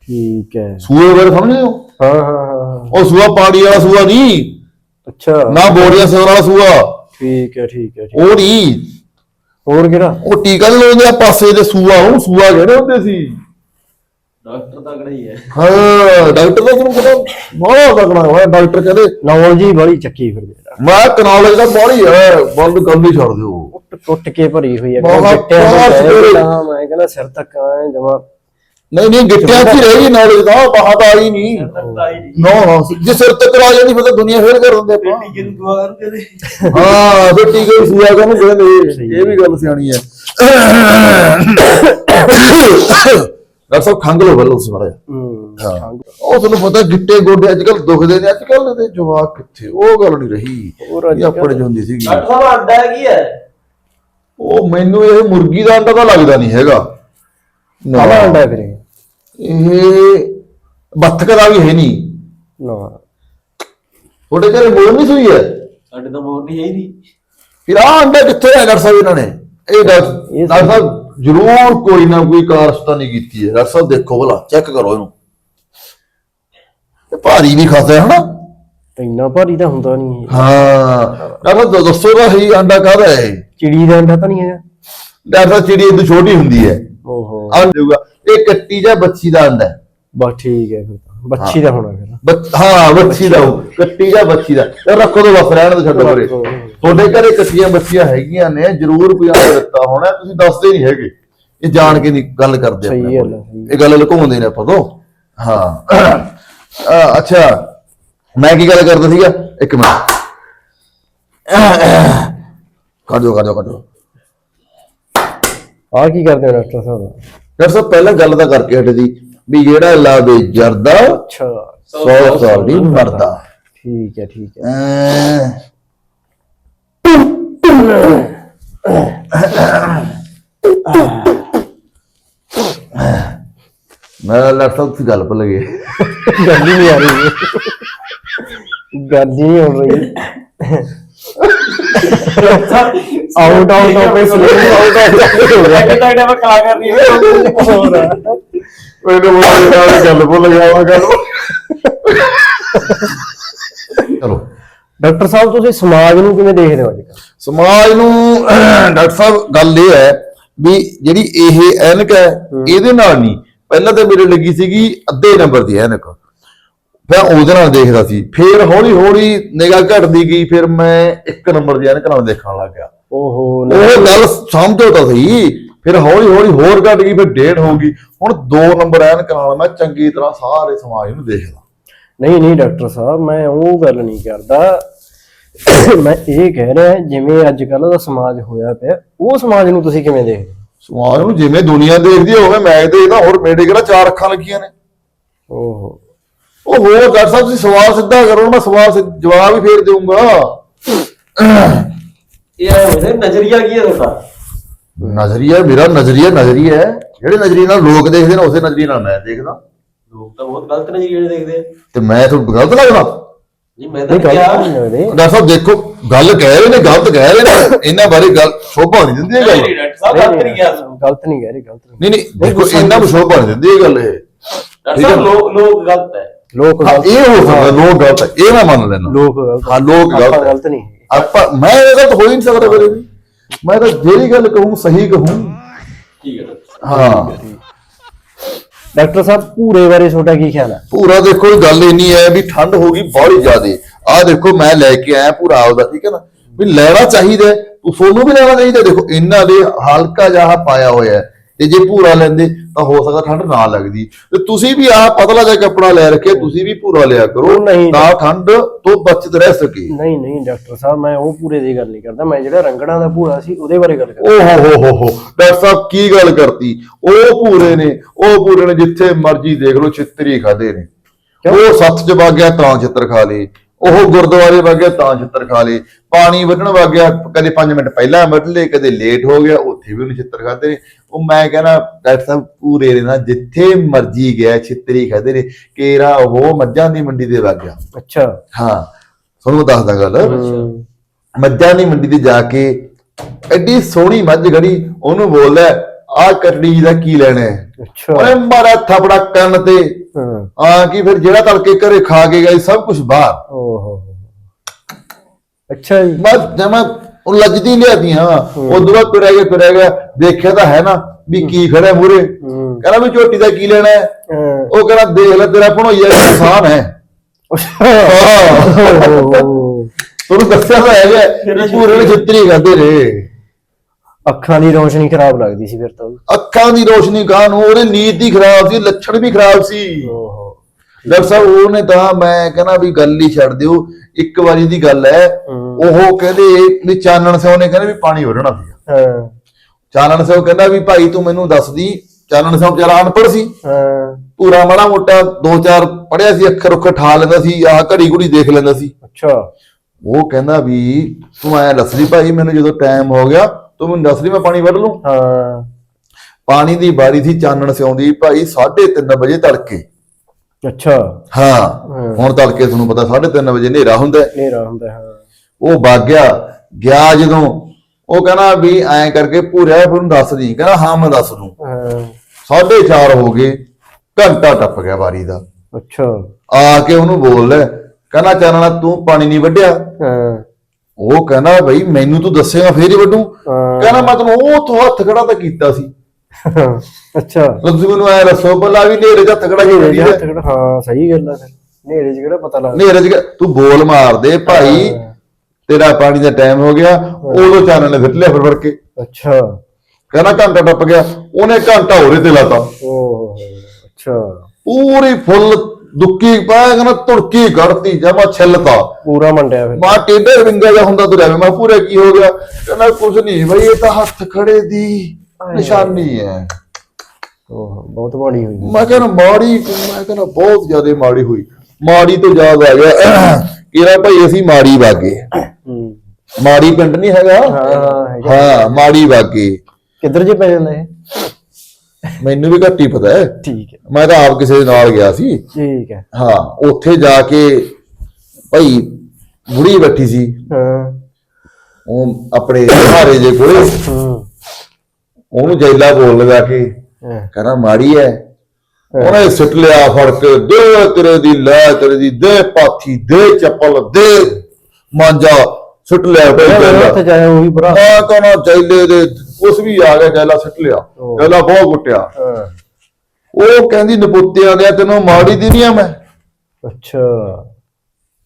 ਠੀਕ ਹੈ। ਸੂਏ ਬਾਰੇ ਸਮਝਦੇ ਹੋ? ਹਾਂ ਹਾਂ। ਉਹ ਸੂਆ ਪਾਣੀ ਵਾਲਾ ਸੂਆ ਨਹੀਂ। ਅੱਛਾ। ਨਾ ਬੋਰੀਆਂ ਸਿਰ ਵਾਲਾ ਸੂਆ। ਠੀਕ ਹੈ ਠੀਕ ਹੈ। ਉਹ ਨਹੀਂ। ਹੋਰ ਕਿਹੜਾ? ਉਹ ਟੀਕਾ ਨੀ ਲਾਉਂਦੇ ਆ ਪਾਸੇ ਦੇ ਸੂਆ ਉਹ ਸੂਆ ਕਹਿੰਦੇ ਹੁੰਦੇ ਸੀ? ਡਾਕਟਰ ਤਾਂ ਕਿਹੜਾ ਹੀ ਹੈ। ਹਾਂ ਡਾਕਟਰ ਦਾ ਤੁਹਾਨੂੰ ਪਤਾ ਬਹੁਤ ਤਕੜਾ ਹੋਇਆ ਡਾਕਟਰ ਕਹਿੰਦੇ ਨੌਲੇਜ ਬੜੀ ਚੱਕੀ ਫਿਰਦੇ ਆ। ਮੈਂ ਕਨੌਲੇਜ ਦਾ ਬਾਹਲੀ ਹੈ ਬੰਦ ਗੱਲ ਛੱਡ ਦਿਓ। ਟੁੱਟ ਟੁੱਟ ਕੇ ਭਰੀ ਹੋਈ ਹੈ ਗਿੱਟਿਆਂ ਮੈਂ ਕਹਿੰਦਾ ਸਿਰ ਤੱਕ ਆਏ ਜਮਾ ਨਹੀਂ ਨਹੀਂ ਗਿੱਟਿਆਂ 'ਚ ਹੀ ਰਹਿ ਗਈ ਨੌਲੇਜ ਦਾ ਬਾਹਰ ਤਾਂ ਆਈ ਨਹੀਂ। ਤੱਕ ਨੋ ਨੋ ਜੇ ਸਿਰ ਤੇ ਕਰਾ ਜਾਂਦੀ ਫਿਰ ਤਾਂ ਦੁਨੀਆ ਫੇਰ ਕਰ ਦਿੰਦੇ ਆਪਾਂ। ਟੀਕੇ ਨੂੰ ਦੁਆ ਕਰਨ ਕਦੇ ਹਾਂ ਫਿਰ ਟੀਕੇ ਵੀ ਸੂਆ ਕਾਹਨੂੰ ਕਹਿੰਦੇ ਇਹ ਵੀ ਗੱਲ ਸਿਆਣੀ ਹੈ। ਡਾਕਟਰ ਸਾਹਿਬ ਖੰਗ ਲੋ ਵੱਲੋਂ ਉਸ ਮਾੜਾ। ਹੂੰ। ਉਹ ਤੁਹਾਨੂੰ ਪਤਾ ਗਿੱਟੇ ਗੋਡੇ ਅੱਜ ਕੱਲ ਦੁਖਦੇ ਨੇ ਅੱਜ ਕੱਲ ਦੇ ਜਵਾਕ ਕਿੱਥੇ ਉਹ ਗੱਲ ਨਹੀਂ ਰਹੀ ਇਹ ਆਪਣੇ ਹੁੰਦੀ ਸੀਗੀ ਡਾਕਟਰ ਸਾਹਿਬ ਅੰਡਾ ਕੀ ਹੈ ਉਹ ਮੈਨੂੰ ਇਹ ਮੁਰਗੀ ਦਾ ਅੰਡਾ ਤਾਂ ਲੱਗਦਾ ਨਹੀਂ ਹੈਗਾ ਨਾ। ਕਾਲਾ ਅੰਡਾ ਹੈ ਫਿਰ ਇਹ? ਬੱਤਕ ਦਾ ਵੀ ਹੈ ਨਹੀਂ ਨਾ ਤੁਹਾਡੇ ਘਰੇ ਮੋਰ ਨਹੀਂ ਸੂਈ ਹੈ ਸਾਡੇ ਤਾਂ ਮੋਰ ਨਹੀਂ ਹੈ ਹੀ ਨਹੀਂ ਫਿਰ ਆ ਅੰਡਾ ਕਿੱਥੇ ਹੈ ਡਾਕਟਰ ਸਾਹਿਬ ਇਹਨਾਂ ਨੇ ਇਹ ਡਾਕਟਰ ਸਾਹਿਬ ਜ਼ਰੂਰ ਕੋਈ ਨਾ ਕੋਈ ਕਾਰਸਤਾ ਨਹੀਂ ਕੀਤੀ ਹੈ। ਡਾਕਟਰ ਸਾਹਿਬ ਦੇਖੋ ਭਲਾ ਚੈੱਕ ਕਰੋ ਇਹਨੂੰ। ਇਹ ਭਾਰੀ ਵੀ ਖਾਸਾ ਹੈ ਹਨਾ ਇੰਨਾ ਭਾਰੀ ਤਾਂ ਹੁੰਦਾ ਨਹੀਂ ਇਹ। ਹਾਂ। ਡਾਕਟਰ ਦੱਸੋ ਤਾਂ ਸਹੀ ਅੰਡਾ ਕਾਹਦਾ ਹੈ ਇਹ? ਚਿੜੀ ਦਾ ਅੰਡਾ ਤਾਂ ਨਹੀਂ ਹੈਗਾ। ਡਾਕਟਰ ਚਿੜੀ ਇਦੋਂ ਛੋਟੀ ਹੁੰਦੀ ਹੈ। ਓਹੋ। ਆ ਦੇਊਗਾ। ਇਹ ਕੱਟੀ ਜਾਂ ਬੱਚੀ ਦਾ ਅੰਡਾ ਹੈ? ਬਸ ਠੀਕ ਹੈ ਫਿਰ ਤਾਂ। ਬੱਚੀ ਦਾ ਹੋਣਾ ਫਿਰ। ਹਾਂ ਬੱਚੀ ਦਾ ਕੱਟੀ ਜਾਂ ਬੱਚੀ ਦਾ। ਇਹ ਰੱਖੋ ਦੋ ਬਸ ਰਹਿਣ ਦੇ ਛੱਡੋ ਪਰੇ। ਤੁਹਾਡੇ ਘਰੇ ਕੱਟੀਆਂ ਬੱਚੀਆਂ ਹੈਗੀਆਂ ਨੇ ਜਰੂਰ ਕੋਈ ਆਹ ਦਿੱਤਾ ਹੋਣਾ ਤੁਸੀਂ ਦੱਸਦੇ ਨਹੀਂ ਹੈਗੇ। ਇਹ ਜਾਣ ਕੇ ਨਹੀਂ ਗੱਲ ਕਰਦੇ ਸਹੀ ਆਪਣੇ ਗੱਲ ਕੋਲ। ਹੈ, ਸਹੀ। ਇਹ ਗੱਲ ਲੁਕਾਉਂਦੇ ਨੇ ਆਪਾਂ ਤੋਂ ਹਾਂ। ਅਹ ਅੱਛਾ। ਮੈਂ ਕੀ ਗੱਲ ਕਰਦਾ ਸੀਗਾ? ਇੱਕ ਮਿੰਟ। ਕੱਢ ਦਿਓ ਕੱਢ ਦਿਓ ਕੱਢ। ਦਿਓ ਆ ਕੀ ਕਰਦੇ ਹੋ ਡਾਕਟਰ ਸਾਹਿਬ? ਡਾਕਟਰ ਸਾਹਿਬ ਪਹਿਲਾਂ ਗੱਲ ਤਾਂ ਕਰਕੇ ਹਟੇ ਦੀ ਵੀ ਜਿਹੜਾ ਲਾਵੇ ਜਰਦਾ ਅੱਛਾ। 100 ਸਾਲ ਨਹੀਂ ਮਰਦਾ। ਠੀਕ ਹੈ ਠੀਕ ਹੈ। ਅਹ ਮੈਂ ਲੈਪਟਾਪ ਦੀ ਗੱਲ ਭੁੱਲ ਗਏ। ਗੱਲ ਹੀ ਨਹੀਂ ਆ ਰਹੀ। ਗੱਲ ਹੀ ਨਹੀਂ ਹੋ ਰਹੀ। ਆਊਟ ਆਊਟ ਆਫ ਇਸ ਆਊਟ ਆਊਟ ਰਿਹਾ ਇੱਕ ਤਾਂ ਇਹਦਾ ਕਲਾ ਕਰਨੀ ਹੈ ਹੋਰ ਮੈਨੂੰ ਬੋਲ ਰਿਹਾ ਗੱਲ ਭੁੱਲ ਗਿਆ ਵਾ ਗੱਲ। ਚਲੋ। ਡਾਕਟਰ ਸਾਹਿਬ ਤੁਸੀਂ ਸਮਾਜ ਨੂੰ ਕਿਵੇਂ ਦੇਖਦੇ ਹੋ ਅੱਜ ਕੱਲ੍ਹ? ਸਮਾਜ ਨੂੰ ਡਾਕਟਰ ਸਾਹਿਬ ਗੱਲ ਇਹ ਹੈ ਵੀ ਜਿਹੜੀ ਇਹ ਐਨਕ ਹੈ ਇਹਦੇ ਨਾਲ ਨਹੀਂ। ਪਹਿਲਾਂ ਤਾਂ ਮੇਰੇ ਲੱਗੀ ਸੀਗੀ ਅੱਧੇ ਨੰਬਰ ਦੀ ਐਨਕ। ਮੈਂ ਉਹਦੇ ਨਾਲ ਦੇਖਦਾ ਸੀ। ਫਿਰ ਹੌਲੀ ਹੌਲੀ ਨਿਗਾਹ ਘਟਦੀ ਗਈ ਫਿਰ ਮੈਂ ਇੱਕ ਨੰਬਰ ਦੀ ਐਨਕ ਨਾਲ ਦੇਖਣ ਲੱਗ ਗਿਆ। ਓਹੋ ਉਹ ਗੱਲ ਸਮਝੋ ਤਾਂ ਸਹੀ। ਫਿਰ ਹੌਲੀ ਹੌਲੀ ਹੋਰ ਘਟ ਗਈ ਫਿਰ ਡੇਢ ਹੋ ਗਈ। ਹੁਣ ਦੋ ਨੰਬਰ ਐਨਕ ਨਾਲ ਮੈਂ ਚੰਗੀ ਤਰ੍ਹਾਂ ਸਾਰੇ ਸਮਾਜ ਨੂੰ ਦੇਖਦਾ। ਨਹੀਂ ਨਹੀਂ ਡਾਕਟਰ ਸਾਹਿਬ ਮੈਂ ਉਹ ਗੱਲ ਨਹੀਂ ਕਰਦਾ। ਮੈਂ ਇਹ ਕਹਿ ਰਿਹਾ ਜਿਵੇਂ ਅੱਜ ਕੱਲ੍ਹ ਦਾ ਸਮਾਜ ਹੋਇਆ ਪਿਆ ਉਹ ਸਮਾਜ ਨੂੰ ਤੁਸੀਂ ਕਿਵੇਂ ਦੇਖਦੇ? ਸਮਾਜ ਨੂੰ ਜਿਵੇਂ ਦੁਨੀਆ ਦੇਖਦੀ ਹੋਵੇ ਮੈਂ ਦੇਖਦਾ ਹੋਰ ਮੇਰੇ ਕਿਹੜਾ ਚਾਰ ਅੱਖਾਂ ਲੱਗੀਆਂ ਨੇ। ਓਹੋ। ਉਹ ਹੋਰ ਡਾਕਟਰ ਸਾਹਿਬ ਤੁਸੀਂ ਸਵਾਲ ਸਿੱਧਾ ਕਰੋ ਮੈਂ ਸਵਾਲ ਜਵਾਬ ਹੀ ਫੇਰ ਦੇਊਂਗਾ। ਇਹ ਨਜ਼ਰੀਆ ਕੀ ਹੈ ਤੁਹਾਡਾ? ਨਜ਼ਰੀਆ ਮੇਰਾ ਨਜ਼ਰੀਆ ਨਜ਼ਰੀਆ ਹੈ। ਜਿਹੜੇ ਨਜ਼ਰੀਏ ਨਾਲ ਲੋਕ ਦੇਖਦੇ ਨੇ ਉਸੇ ਨਜ਼ਰੀਏ ਨਾਲ ਮੈਂ ਦੇਖਦਾ। ਲੋਕ ਤਾਂ ਬਹੁਤ ਗਲਤ ਨਜ਼ਰੀਏ ਦੇਖਦੇ ਆ। ਤੇ ਮੈਂ ਤੁਹਾਨੂੰ ਗਲਤ ਲੱਗਦਾ? ਜੀ ਮੈਂ ਤਾਂ ਕਿਹਾ ਡਾਕਟਰ ਸਾਹਿਬ ਦੇਖੋ ਗੱਲ ਕਹਿ ਰਹੇ ਨੇ ਗਲਤ ਕਹਿ ਰਹੇ ਨੇ ਇਹਨਾਂ ਬਾਰੇ ਗੱਲ ਸ਼ੋਭਾ ਨਹੀਂ ਦਿੰਦੀ ਇਹ ਗੱਲ। ਨਹੀਂ ਡਾਕਟਰ ਸਾਹਿਬ ਗਲਤ ਨਹੀਂ ਕਿਹਾ ਗਲਤ ਨਹੀਂ ਕਹਿ ਰਹੀ ਗਲਤ ਨਹੀਂ। ਨਹੀਂ ਨਹੀਂ ਦੇਖੋ ਇਹਨਾਂ ਨੂੰ ਸ਼ੋਭਾ ਨਹੀਂ ਦਿੰਦੀ ਇਹ ਗੱਲ ਇਹ। ਡਾਕਟਰ ਸਾਹਿਬ ਲੋਕ ਲੋਕ ਗਲਤ ਹੈ। ਲੋਕ ਗਲਤ ਇਹ ਹੋ ਸਕਦਾ ਲੋਕ ਗਲਤ ਹੈ ਇਹ ਮੈਂ ਮੰਨ ਲੈਣਾ ਲੋਕ ਗਲਤ। ਹਾਂ ਲੋਕ ਗਲਤ ਹੈ। ਗਲਤ ਨਹੀਂ। ਆਪਾਂ ਮੈਂ ਇਹ ਗਲਤ ਹੋ ਹੀ ਨਹੀਂ ਸਕਦਾ ਕਦੇ ਵੀ। ਮੈਂ ਤਾਂ ਜਿਹੜੀ ਗੱਲ ਕਹੂੰ ਸਹੀ ਕਹੂੰ। ਠੀਕ ਹੈ। ਹਾਂ। ਡਾਕਟਰ ਸਾਹਿਬ ਭੂਰੇ ਬਾਰੇ ਤੁਹਾਡਾ ਕੀ ਖਿਆਲ ਹੈ? ਪੂਰਾ ਦੇਖੋ ਇਹ ਗੱਲ ਇੰਨੀ ਹੈ ਵੀ ਠੰਡ ਹੋ ਗਈ ਬਹੁਤ ਜ਼ਿਆਦੇ। ਆਹ ਦੇਖੋ ਮੈਂ ਲੈ ਕੇ ਆਇਆ ਪੂਰਾ ਆਪਦਾ ਠੀਕ ਹੈ ਨਾ? ਵੀ ਲੈਣਾ ਚਾਹੀਦਾ ਹੈ, ਤੂੰ ਵੀ ਲੈਣਾ ਚਾਹੀਦਾ ਦੇਖੋ ਇਹਨਾਂ ਦੇ ਹਲਕਾ ਜਿਹਾ ਪਾਇਆ ਹੋਇਆ ਹੈ। ਤੇ ਜੇ ਪੂਰਾ ਲੈਂਦੇ ਤਾਂ ਹੋ ਸਕਦਾ ਠੰਡ ਨਾ ਲੱਗਦੀ। ਤੇ ਤੁਸੀਂ ਵੀ ਆਹ ਪਤਲਾ ਜਿਹਾ ਕੱਪੜਾ ਲੈ ਰੱਖਿਆ ਤੁਸੀਂ ਵੀ ਪੂਰਾ ਲਿਆ ਕਰੋ। ਨਹੀਂ। ਤਾਂ ਠੰਡ ਤੋਂ ਬਚਤ ਰਹਿ ਸਕੇ। ਨਹੀਂ ਨਹੀਂ ਡਾਕਟਰ ਸਾਹਿਬ ਮੈਂ ਉਹ ਪੂਰੇ ਦੀ ਗੱਲ ਨਹੀਂ ਕਰਦਾ। ਮੈਂ ਜਿਹੜਾ ਰੰਗਣਾ ਦਾ ਭੂਰਾ ਸੀ ਉਹਦੇ ਬਾਰੇ ਗੱਲ ਕਰਦਾ। ਓ ਹੋ ਹੋ ਹੋ। ਹੋ ਡਾਕਟਰ ਸਾਹਿਬ ਕੀ ਗੱਲ ਕਰਤੀ? ਉਹ ਪੂਰੇ ਨੇ ਉਹ ਪੂਰੇ ਨੇ ਜਿੱਥੇ ਮਰਜ਼ੀ ਦੇਖ ਲਓ ਛਿੱਤਰੀ ਖਾਦੇ ਨੇ। ਉਹ ਸੱਤ ਚ ਵਗ ਗਿਆ ਤਾਂ ਛਿੱਤਰ ਖਾ ਲੇ ਉਹ ਗੁਰਦੁਆਰੇ ਵਗ ਗਿਆ ਤਾਂ ਛਿੱਤਰ ਖਾ ਲੇ ਪਾਣੀ ਵੱਢਣ ਵਗ ਗਿਆ। ਕਦੇ 5 ਮਿੰਟ ਪਹਿਲਾਂ ਵੱਢ ਲੇ ਕਦੇ ਲੇਟ ਹੋ ਗਿਆ ਉੱਥੇ ਵੀ ਉਹਨੂੰ ਛਿੱਤਰ ਖਾਦੇ ਨੇ। ਉਹ ਮੈਂ ਕਹਿੰਦਾ ਡਾਕਟਰ ਸਾਹਿਬ ਪੂਰੇ ਨੇ ਨਾ ਜਿੱਥੇ ਮਰਜ਼ੀ ਗਿਆ ਛਿੱਤਰੀ ਖਾਦੇ ਨੇ। ਕੇਰਾ ਉਹ ਮੱਝਾਂ ਦੀ ਮੰਡੀ ਦੇ ਵਗ ਗਿਆ। ਅੱਛਾ। ਹਾਂ ਤੁਹਾਨੂੰ ਦੱਸਦਾ ਗੱਲ। ਮੱਝਾਂ ਦੀ ਮੰਡੀ ਤੇ ਜਾ ਕੇ ਐਡੀ ਸੋਹਣੀ ਮੱਝ ਗੜੀ ਉਹਨੂੰ ਬੋਲਦਾ ਆਹ ਕਟੜੀ ਦਾ ਕੀ ਲੈਣਾ ਹੈ? ਅੱਛਾ। ਓਏ ਮਾਰਾ ਥਪੜਾ ਕੰਨ ਤੇ। ਹਾਂ। ਆ ਕੀ ਫਿਰ ਜਿਹੜਾ ਤੜਕੇ ਘਰੇ ਖਾ ਕੇ ਗਏ ਸਭ ਕੁਝ ਬਾਹਰ। ਓਹੋ। ਅੱਛਾ ਜੀ। ਬਸ ਜਮਾ ਉਹ ਲੱਜਦੀ ਲਿਆਦੀਆਂ ਉਦੋਂ ਬਾਅਦ ਤੁਰਿਆ ਗਿਆ ਤੁਰਿਆ ਗਿਆ। ਦੇਖਿਆ ਤਾਂ ਹੈ ਨਾ ਵੀ ਕੀ ਖੜਾ ਮੂਰੇ ਕਹਿੰਦਾ ਵੀ ਝੋਟੀ ਦਾ ਕੀ ਲੈਣਾ ਹੈ? ਹਾਂ। ਉਹ ਕਹਿੰਦਾ ਦੇਖ ਲੈ ਤੇਰਾ ਭਣੋਈਆ ਦਾ ਨੁਕਸਾਨ ਹੈ। ਓਹੋ। ਤੁਹਾਨੂੰ ਦੱਸਿਆ ਤਾਂ ਹੈਗਾ ਵੀ ਪੂਰੇ ਨੇ ਛਿੱਤਰੀ ਖਾਦੇ ਨੇ। ਅੱਖਾਂ ਦੀ ਰੋਸ਼ਨੀ ਖਰਾਬ ਲੱਗਦੀ ਸੀ ਫਿਰ ਤਾਂ। ਅੱਖਾਂ ਦੀ ਰੋਸ਼ਨੀ ਗਾਂ ਨੂੰ ਉਹਦੀ ਨੀਂਦ ਹੀ ਖਰਾਬ ਸੀ ਲੱਛਣ ਵੀ ਖਰਾਬ ਸੀ। ਓਹੋ। ਡਾਕਟਰ ਸਾਹਿਬ ਉਹਨੇ ਤਾਂ ਮੈਂ ਕਹਿੰਦਾ ਵੀ ਗੱਲ ਹੀ ਛੱਡ ਦਿਓ ਇੱਕ ਵਾਰੀ ਦੀ ਗੱਲ ਹੈ। ਹਮ। ਉਹ ਕਹਿੰਦੇ ਵੀ ਚਾਨਣ ਸਿਓ ਨੇ ਕਹਿੰਦੇ ਵੀ ਪਾਣੀ ਵਰਣਾ ਸੀ। ਹਾਂ। ਚਾਨਣ ਸਿਓ ਕਹਿੰਦਾ ਵੀ ਭਾਈ ਤੂੰ ਮੈਨੂੰ ਦੱਸ ਦੀ ਚਾਨਣ ਸਿੰਘ ਵਿਚਾਰਾ ਅਨਪੜ੍ਹ ਸੀ। ਹਾਂ। ਪੂਰਾ ਮਾੜਾ ਮੋਟਾ ਦੋ ਚਾਰ ਪੜਿਆ ਸੀ ਅੱਖਰ ਉੱਖਰ ਠਾ ਲੈਂਦਾ ਸੀ ਆਹ ਘੜੀ ਘੁੜੀ ਦੇਖ ਲੈਂਦਾ ਸੀ। ਅੱਛਾ। ਉਹ ਕਹਿੰਦਾ ਵੀ ਤੂੰ ਐ ਦੱਸ ਭਾਈ ਮੈਨੂੰ ਜਦੋਂ ਟਾਈਮ ਹੋ ਗਿਆ ਤੂੰ ਮੈਨੂੰ ਦੱਸ ਲਈ ਮੈਂ ਪਾਣੀ ਵੱਢ ਲੂੰ? ਹਾਂ। ਪਾਣੀ ਦੀ ਬਾਰੀ ਸੀ ਚਾਨਣ ਸਿਆਉਂਦੀ ਭਾਈ 3:30 ਵਜੇ ਤੜਕੇ। ਅੱਛਾ। ਹਾਂ। ਹੁਣ ਤੜਕੇ ਤੁਹਾਨੂੰ ਪਤਾ 3:30 ਵਜੇ ਹਨੇਰਾ ਹੁੰਦਾ ਹੈ। ਹਨੇਰਾ ਹੁੰਦਾ ਹਾਂ। ਉਹ ਵਗ ਗਿਆ ਗਿਆ ਜਦੋਂ ਉਹ ਕਹਿੰਦਾ ਵੀ ਐਂ ਕਰਕੇ ਪੂਰਿਆ ਫਿਰ ਉਹਨੂੰ ਦੱਸ ਦੀ ਕਹਿੰਦਾ ਹਾਂ ਮੈਂ ਦੱਸ ਦੂੰ। ਹਾਂ। 4:30 ਹੋ ਗਏ ਘੰਟਾ ਟੱਪ ਗਿਆ ਬਾਰੀ ਦਾ। ਅੱਛਾ। ਆ ਕੇ ਉਹਨੂੰ ਬੋਲ ਲੈ ਕਹਿੰਦਾ ਚਾਨਣਾ ਤੂੰ ਪਾਣੀ ਨਹੀਂ ਵੱਢਿਆ। ਹਾਂ। ਉਹ ਕਹਿੰਦਾ ਬਈ ਮੈਨੂੰ ਤੂੰ ਦੱਸੇਗਾ ਫੇਰ ਹੀ ਹਾਂ। ਕਹਿੰਦਾ ਮੈਂ ਤੈਨੂੰ ਉਹ ਤੋਂ ਹੱਥ ਖੜਾ ਤਾਂ ਕੀਤਾ ਸੀ। ਅੱਛਾ। ਤੁਸੀਂ ਮੈਨੂੰ ਐ ਦੱਸੋ ਭਲਾ ਵੀ ਨੇੜੇ ਹੱਥ ਖੜਾ ਕੀਤਾ ਹੱਥ ਕਿਹੜਾ ਹਾਂ ਸਹੀ ਗੱਲ ਆ ਫਿਰ। ਹਨੇਰੇ ਚ ਕਿਹੜਾ ਪਤਾ ਲੱਗਦਾ? ਨੇਰੇ ਚ ਤੂੰ ਬੋਲ ਮਾਰ ਦੇ ਭਾਈ। ਤੇਰਾ ਪਾਣੀ ਦਾ ਟਾਈਮ ਹੋ ਗਿਆ। ਉਦੋਂ ਚਾਨਣ ਨੇ ਫਿੱਟ ਲਿਆ ਫਿਰ ਫੜ ਕੇ। ਅੱਛਾ। ਕਹਿੰਦਾ ਘੰਟਾ ਟੱਪ ਗਿਆ। ਉਹਨੇ ਘੰਟਾ ਹੋਰੇ ਤੇ ਲਾਤਾ। ਓਹ ਅੱਛਾ। ਪੂਰੀ ਫੁੱਲ ਦੁੱਕੀ ਪਾ ਕਹਿੰਦਾ ਤੁਰਕੀ ਕੱਢਤੀ ਜਮਾ ਛਿੱਲਤਾ। ਪੂਰਾ ਮੰਡਿਆ ਫਿਰ। ਮਾ ਟੇਡੇ ਵਿੰਗਾ ਜਿਹਾ ਹੁੰਦਾ ਤੁਰਿਆ ਮੈਂ ਪੂਰੇ ਕੀ ਹੋ ਗਿਆ? ਕਹਿੰਦਾ ਕੁਝ ਨਹੀਂ ਬਈ ਇਹ ਤਾਂ ਹੱਥ ਖੜੇ ਦੀ ਨਿਸ਼ਾਨੀ ਹੈ। ਓਹ ਬਹੁਤ ਮਾੜੀ ਹੋਈ ਮੈਂ ਕਹਿੰਦਾ ਮਾੜੀ ਮੈਂ ਕਹਿੰਦਾ ਬਹੁਤ ਜ਼ਿਆਦਾ ਮਾੜੀ ਹੋਈ। ਮਾੜੀ ਤੋਂ ਯਾਦ ਆ ਗਿਆ। ਕਿਰਾ ਭਾਈ ਅਸੀਂ ਮਾੜੀ ਵਾਗੇ। ਮਾੜੀ ਪਿੰਡ ਨਹੀਂ ਹੈਗਾ? ਹਾਂ ਮਾੜੀ ਵਾਗੇ। ਕਿੱਧਰ ਜੇ ਪੈ ਜਾਂਦਾ? ਇਹ ਮੈਨੂੰ ਵੀ ਘੱਟ ਹੀ ਪਤਾ ਹੈ। ਠੀਕ ਹੈ। ਮੈਂ ਤਾਂ ਆਪ ਕਿਸੇ ਦੇ ਨਾਲ ਗਿਆ ਸੀ। ਠੀਕ ਹੈ। ਹਾਂ ਉੱਥੇ ਜਾ ਕੇ ਭਾਈ ਬੁੜੀ ਬੈਠੀ ਸੀ। ਹਾਂ। ਉਹ ਆਪਣੇ ਸਹਾਰੇ ਜੇ ਕੋਲੇ। ਹੂੰ। ਉਹਨੂੰ ਜੈਲਾ ਬੋਲ ਲਗਾ ਕੇ ਹਾਂ, ਕਹਿੰਦਾ ਮਾੜੀ ਐ। ਉਹਨੇ ਸੁੱਟ ਲਿਆ ਫੜ ਕੇ ਦੇ ਤੇਰੇ ਦੀ ਲੈ ਤੇਰੇ ਦੀ ਦੇ ਪਾਥੀ ਦੇ ਚੱਪਲ ਦੇ। ਮਾਂਜਾ ਸੁੱਟ ਲਿਆ ਉੱਥੇ ਜਾਇਆ ਉਹੀ ਬੁਰਾ ਆ ਕਹਿੰਦਾ ਜੈਲੇ ਦੇ ਉਸ ਵੀ ਆ ਗਿਆ ਜੈਲਾ ਸੁੱਟ ਲਿਆ। ਜੈਲਾ ਬਹੁਤ ਕੁੱਟਿਆ। ਹਾਂ। ਉਹ ਕਹਿੰਦੀ ਨਪੁੱਤਿਆਂ ਦੇ ਤੈਨੂੰ ਮਾੜੀ ਦੀ ਨਹੀਂ ਆ ਮੈਂ। ਅੱਛਾ।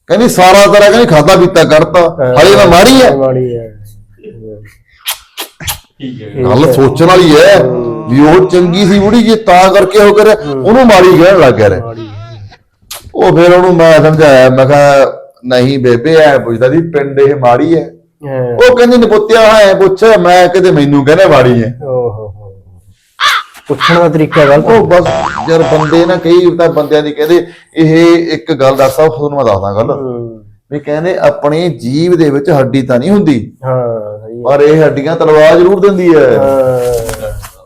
ਕਹਿੰਦੀ ਸਾਰਾ ਤਰ੍ਹਾਂ ਕਹਿੰਦੀ ਖਾਦਾ ਪੀਤਾ ਕਰਤਾ। ਹਲੇ ਮੈਂ ਮਾੜੀ ਮਾੜੀ ਹੈ ਠੀਕ ਹੈ। ਗੱਲ ਸੋਚਣ ਵਾਲੀ ਐ ਵੀ ਉਹ ਚੰਗੀ ਸੀ ਬੁੜੀ ਜੀ ਤਾਂ ਕਰਕੇ ਉਹ ਕਰੇ ਉਹਨੂੰ ਮਾੜੀ ਕਹਿਣ ਲੱਗ ਗਿਆ ਰੇ। ਮਾੜੀ। ਹੈ। ਉਹ ਫਿਰ ਉਹਨੂੰ ਮੈਂ ਸਮਝਾਇਆ ਮੈਂ ਕਿਹਾ ਨਹੀਂ ਬੇਬੇ ਐ ਪੁੱਛਦਾ ਸੀ ਪਿੰਡ ਇਹ ਮਾੜੀ ਐ ਹਾਂ। ਉਹ ਕਹਿੰਦੀ ਨਪੁੱਤਿਆ ਐ ਪੁੱਛ ਮੈਂ ਕਿਤੇ ਮੈਨੂੰ ਕਹਿੰਦਾ ਓਹ ਹੋ। ਹੋ ਪੁੱਛਣ ਦਾ ਤਰੀਕਾ ਗਲਤ ਉਹ ਬਸ ਯਾਰ ਬੰਦੇ ਨਾ ਕਈ ਤਾਂ ਬੰਦਿਆਂ ਦੀ ਕਹਿੰਦੇ ਇਹ ਇੱਕ ਗੱਲ ਦੱਸ ਤੁਹਾਨੂੰ ਮੈਂ ਦੱਸਦਾ ਗੱਲ। ਹੂੰ। ਵੀ ਕਹਿੰਦੇ ਆਪਣੀ ਜੀਵ ਦੇ ਵਿੱਚ ਹੱਡੀ ਤਾਂ ਨਹੀਂ ਹੁੰਦੀ ਹਾਂ ਸਹੀ ਹੈ। ਪਰ ਇਹ ਹੱਡੀਆਂ ਤਲਵਾਰ ਜ਼ਰੂਰ ਦਿੰਦੀ ਹਾਂ।